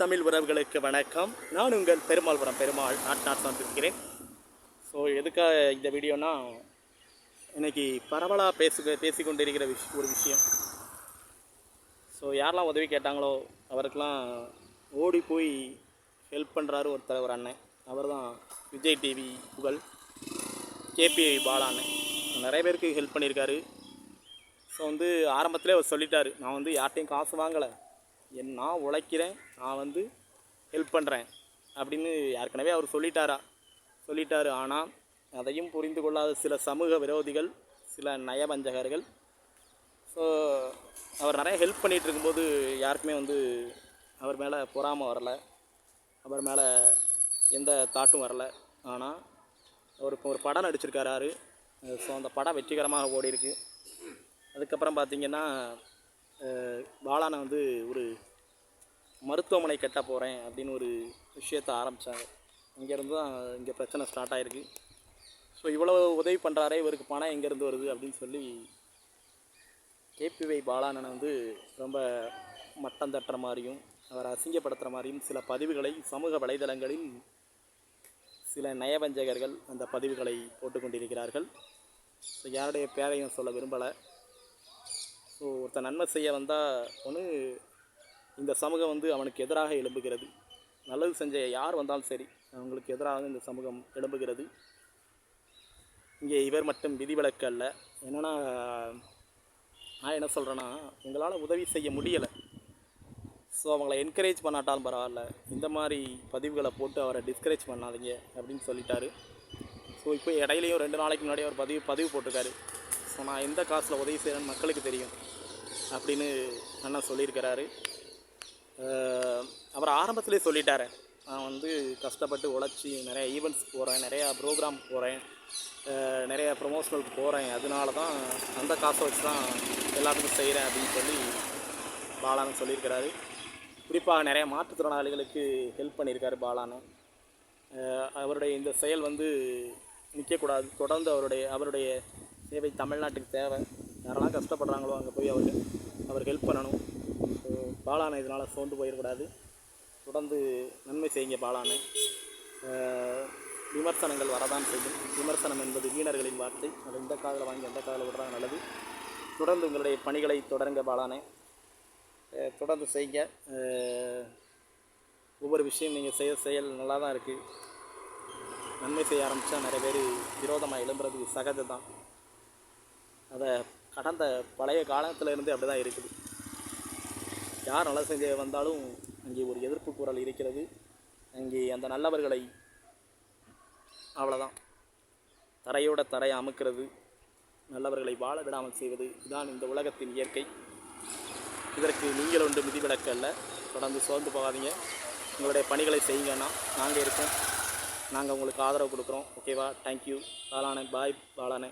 தமிழ் உறவுகளுக்கு வணக்கம். நான் உங்கள் பெருமாள்புரம் பெருமாள் நாட் வந்திருக்கிறேன் ஸோ எதுக்காக இந்த வீடியோனா இன்னைக்கு பரவலாக பேசு பேசிக்கொண்டிருக்கிற விஷ் ஒரு விஷயம். ஸோ யாரெல்லாம் உதவி கேட்டாங்களோ அவருக்கெலாம் ஓடி போய் ஹெல்ப் பண்ணுறாரு ஒருத்தர் ஒரு அண்ணன். அவர் தான் விஜய் டிவி புகழ் கேபி பாலா அண்ணன் நிறைய பேருக்கு ஹெல்ப் பண்ணியிருக்காரு. ஸோ வந்து ஆரம்பத்திலே அவர் சொல்லிட்டார். நான் வந்து யார்ட்டையும் காசு வாங்கலை. என் நான் உழைக்கிறேன் நான் வந்து ஹெல்ப் பண்ணுறேன் அப்படின்னு ஏற்கனவே அவர் சொல்லிட்டாரா? சொல்லிட்டாரு. ஆனால் அதையும் புரிந்து கொள்ளாத சில சமூக விரோதிகள் சில நயவஞ்சகர்கள் ஸோ அவர் நிறைய ஹெல்ப் பண்ணிகிட்டு இருக்கும்போது யாருக்குமே வந்து அவர் மேலே பொறாமை வரல. அவர் மேலே எந்த தாட்டும் வரல. ஆனால் அவர் இப்போ ஒரு படம் நடிச்சிருக்காரு ஸோ அந்த படம் வெற்றிகரமாக ஓடி இருக்கு அதுக்கப்புறம் பார்த்திங்கன்னா அஹ், வந்து ஒரு மருத்துவமனை கட்ட போகிறேன் அப்படின்னு ஒரு விஷயத்த ஆரம்பித்தாங்க இங்கேருந்து தான் இங்கே பிரச்சனை ஸ்டார்ட் ஆகிருக்கு ஸோ இவ்வளோ உதவி பண்ணுறாரே இவருக்கு பணம் எங்கேருந்து வருது அப்படின்னு சொல்லி கேபிவை பாலானனை வந்து ரொம்ப மட்டம் தட்டுற மாதிரியும் அவரை அசிங்கப்படுத்துகிற மாதிரியும் சில பதிவுகளை சமூக வலைதளங்களில் சில நயவஞ்சகர்கள் அந்த பதிவுகளை போட்டுக்கொண்டிருக்கிறார்கள் ஸோ யாருடைய பேரையும் சொல்ல விரும்பலை. ஸோ ஒருத்தன் நன்மை செய்ய வந்தால் ஒன்று இந்த சமூகம் வந்து அவனுக்கு எதிராக எழும்புகிறது. நல்லது செஞ்ச யார் வந்தாலும் சரி அவங்களுக்கு எதிராக இந்த சமூகம் எழும்புகிறது. இங்கே இவர் மட்டும் விதிவிலக்கு அல்ல. என்னென்னா நான் என்ன சொல்கிறேன்னா எங்களால் உதவி செய்ய முடியலை. ஸோ அவங்கள என்கரேஜ் பண்ணாட்டாலும் பரவாயில்ல. இந்த மாதிரி பதிவுகளை போட்டு அவரை டிஸ்கரேஜ் பண்ணாதீங்க அப்படின்னு சொல்லிட்டாரு. ஸோ இப்போ இடையிலையும் ரெண்டு நாளைக்கு முன்னாடி அவர் பதிவு பதிவு போட்டிருக்காரு. ஸோ நான் எந்த காசில் உதவி செய்கிறேன்னு மக்களுக்கு தெரியும் அப்படின்னு அண்ணன் சொல்லியிருக்கிறாரு. அவர் ஆரம்பத்திலே சொல்லிட்டார் நான் வந்து கஷ்டப்பட்டு உழைச்சி நிறைய ஈவெண்ட்ஸ் போகிறேன் நிறையா ப்ரோக்ராம் போகிறேன் நிறைய ப்ரொமோஷனலுக்கு போகிறேன் அதனால தான் அந்த காசை வச்சு தான் எல்லாத்துக்கும் செய்கிறேன் அப்படின்னு சொல்லி பாலானு சொல்லியிருக்கிறாரு. குறிப்பாக நிறைய மாற்றுத்திறனாளிகளுக்கு ஹெல்ப் பண்ணியிருக்காரு பாலானு அவருடைய இந்த செயல் வந்து நிற்கக்கூடாது தொடர்ந்து அவருடைய அவருடைய தேவை தமிழ்நாட்டுக்கு தேவை. யாரெல்லாம் கஷ்டப்படுறாங்களோ அங்கே போய் அவர் அவர் ஹெல்ப் பண்ணணும். ஸோ பாலானை இதனால் சோர்ந்து போயிடக்கூடாது. தொடர்ந்து நன்மை செய்யுங்க பாலானை. விமர்சனங்கள் வரதான் செய்யும். விமர்சனம் என்பது வீணர்களின் வார்த்தை. அதை இந்த காதில் வாங்கி எந்த காதில் விடுறாங்க நல்லது. தொடர்ந்து உங்களுடைய பணிகளை தொடருங்க பாலானை. தொடர்ந்து செய்யுங்க. ஒவ்வொரு விஷயம் நீங்கள் செய்ய செயல் நல்லா தான் இருக்குது நன்மை செய்ய ஆரம்பித்தா நிறைய பேர் விரோதமாக எழும்புறது சகஜம் தான் அதை கடந்த பழைய காலத்திலேருந்தே அப்படி தான் இருக்குது. யார் நல்ல செஞ்ச வந்தாலும் அங்கே ஒரு எதிர்ப்பு குரல் இருக்கிறது. அங்கே அந்த நல்லவர்களை அவ்வளோதான் தரையோட தரையை அமுக்கிறது. நல்லவர்களை வாழ விடாமல் செய்வது இதுதான் இந்த உலகத்தின் இயற்கை. இதற்கு நீங்கள் ஒன்று மிதிவிலக்கு அல்ல. தொடர்ந்து சோர்ந்து போகாதீங்க. உங்களுடைய பணிகளை செய்யுங்கன்னா நாங்கள் இருக்கோம். நாங்கள் உங்களுக்கு ஆதரவு கொடுக்குறோம். ஓகேவா? தேங்க்யூ பாலானே. பாய் பாலானே.